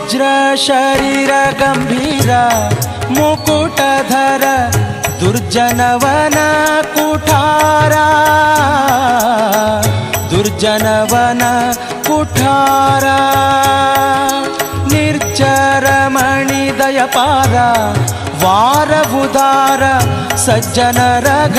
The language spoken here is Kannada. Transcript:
ವಜ್ರ ಶರೀರ ಗಂಭೀರ ಮುಕುಟಧರ ದುರ್ಜನವನ ಕುಠಾರ. ದುರ್ಜನವನ ಕುಠಾರ. ನಿರ್ಜರ ಮಣಿದಯಪಾರ ವಾರ ಉದಾರ ಸಜ್ಜನ ರಘ